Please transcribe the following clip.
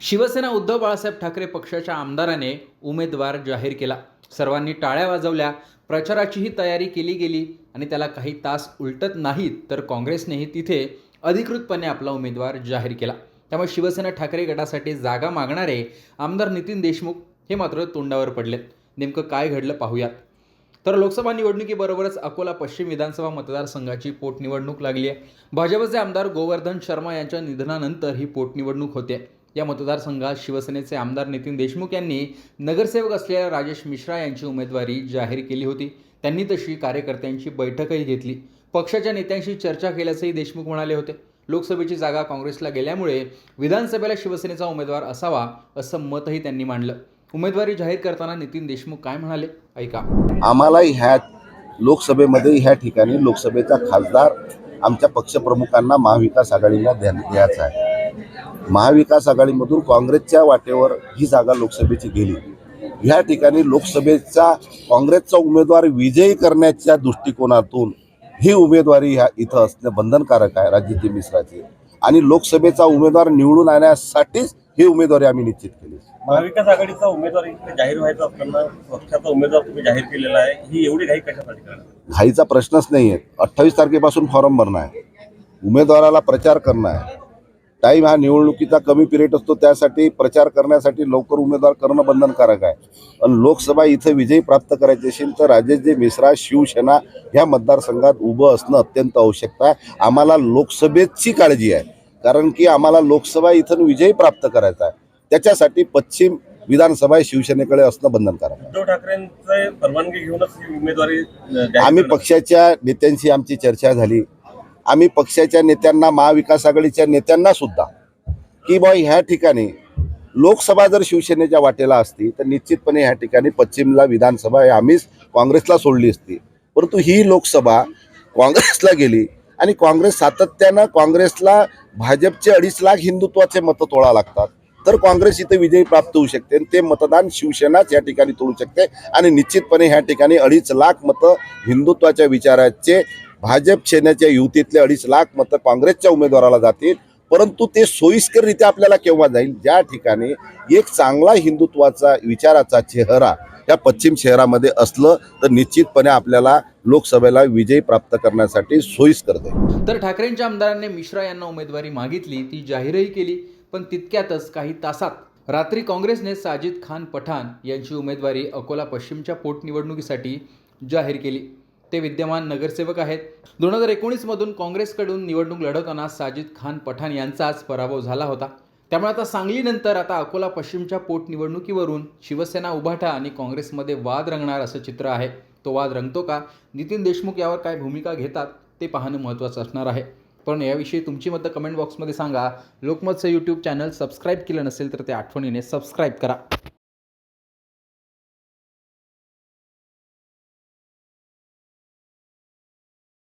शिवसेना उद्धव बाळासाहेब ठाकरे पक्षाच्या आमदाराने उमेदवार जाहीर केला. सर्वांनी टाळ्या वाजवल्या. प्रचाराचीही तयारी केली गेली आणि त्याला काही तास उलटत नाहीत तर काँग्रेसनेही तिथे अधिकृतपणे आपला उमेदवार जाहीर केला. त्यामुळे शिवसेना ठाकरे गटासाठी जागा मागणारे आमदार नितीन देशमुख हे मात्र तोंडावर पडलेत. नेमकं काय घडलं पाहूयात. तर लोकसभा निवडणुकीबरोबरच अकोला पश्चिम विधानसभा मतदारसंघाची पोटनिवडणूक लागली आहे. भाजपचे आमदार गोवर्धन शर्मा यांच्या निधनानंतर ही पोटनिवडणूक होते. या मतदारसंघात शिवसेनेचे आमदार नितीन देशमुख यांनी नगरसेवक असलेल्या राजेश मिश्रा यांची उमेदवारी जाहीर केली होती. त्यांनी तशी कार्यकर्त्यांची बैठकही घेतली. पक्षाच्या नेत्यांशी चर्चा केल्याचंही देशमुख म्हणाले होते. लोकसभेची जागा काँग्रेसला गेल्यामुळे विधानसभेला शिवसेनेचा उमेदवार असावा असं मतही त्यांनी मांडलं. उमेदवारी जाहीर करताना नितीन देशमुख काय म्हणाले? ऐका. आम्हाला ह्या लोकसभेमध्ये ह्या ठिकाणी लोकसभेचा खासदार आमच्या पक्षप्रमुखांना महाविकास आघाडीला द्यायचा आहे. महाविकास आघाडीमधून काँग्रेसच्या वाटेवर ही जागा लोकसभेची गेली. ह्या ठिकाणी लोकसभेचा काँग्रेसचा उमेदवार विजयी करण्याच्या दृष्टिकोनातून ही उमेदवारी ह्या इथं असणं बंधनकारक आहे राजनीती मिश्राची. आणि लोकसभेचा उमेदवार निवडून आणण्यासाठीच ही उमेदवारी आम्ही निश्चित केली. महाविकास आघाडीचा उमेदवार जाहीर व्हायचा असताना पक्षाचा उमेदवार तुम्ही जाहीर केलेला आहे ही एवढी घाई कशासाठी घाईचा प्रश्नच नाही आहे अठ्ठावीस तारखेपासून फॉर्म भरणं आहे. उमेदवाराला प्रचार करणं आहे. टाईम हा निवडणुकीचा कमी पिरियड असतो त्यासाठी प्रचार करण्यासाठी लवकर उमेदवार करणं बंधनकारक आहे. आणि लोकसभा इथं विजयी प्राप्त करायची असेल तर राजेशजी मिश्रा शिवसेना ह्या मतदारसंघात उभं असणं अत्यंत आवश्यक आहे. आम्हाला लोकसभेची काळजी आहे कारण की आम्हाला लोकसभा इथं विजयी प्राप्त करायचा आहे. त्याच्यासाठी पश्चिम विधानसभा शिवसेनेकडे असणं बंधनकारक आहे. उद्धव ठाकरेंचे परवानगी घेऊनच ही उमेदवारी आम्ही. पक्षाच्या नेत्यांशी आमची चर्चा झाली. आम्ही पक्षाच्या नेत्यांना महाविकास आघाडीच्या नेत्यांना सुद्धा की बॉ ह्या ठिकाणी लोकसभा जर शिवसेनेच्या वाटेला असती तर निश्चितपणे ह्या ठिकाणी पश्चिमला विधानसभा हे आम्हीच काँग्रेसला सोडली असती. परंतु ही लोकसभा काँग्रेसला गेली आणि काँग्रेस सातत्यानं काँग्रेसला भाजपचे अडीच लाख हिंदुत्वाचे मतं तोळा लागतात. तर काँग्रेस इथे विजयी प्राप्त होऊ शकते आणि ते मतदान शिवसेनाच या ठिकाणी तोडू शकते आणि निश्चितपणे ह्या ठिकाणी अडीच लाख मतं हिंदुत्वाच्या विचाराचे भाजप सेनेच्या युतीतले अडीच लाख मतं काँग्रेसच्या उमेदवाराला जातील. परंतु ते सोयीस्कररित्या आपल्याला केव्हा जाईल? ज्या ठिकाणी एक चांगला हिंदुत्वाचा विचाराचा चेहरा या पश्चिम शहरामध्ये असलं तर निश्चितपणे आपल्याला लोकसभेला विजय प्राप्त करण्यासाठी सोयीस्कर जाईल. तर ठाकरेंच्या आमदारांनी मिश्रा यांना उमेदवारी मागितली ती जाहीरही केली पण तितक्यातच काही तासात रात्री काँग्रेसने साजिद खान पठाण यांची उमेदवारी अकोला पश्चिमच्या पोटनिवडणुकीसाठी जाहीर केली. ते विद्यमान नगरसेवक आहेत. दोन हजार एकोणीसमधून काँग्रेसकडून निवडणूक लढवताना साजिद खान पठाण यांचाच पराभव झाला होता. त्यामुळे आता सांगलीनंतर आता अकोला पश्चिमच्या पोटनिवडणुकीवरून शिवसेना उभाटा आणि काँग्रेसमध्ये वाद रंगणार असं चित्र आहे. तो वाद रंगतो का? नितीन देशमुख यावर काय भूमिका घेतात? ते पाहणं महत्त्वाचं असणार आहे. पण याविषयी तुमची मतं कमेंट बॉक्समध्ये सांगा. लोकमतचं यूट्यूब चॅनल सबस्क्राईब केलं नसेल तर ते आठवणीने सबस्क्राईब करा.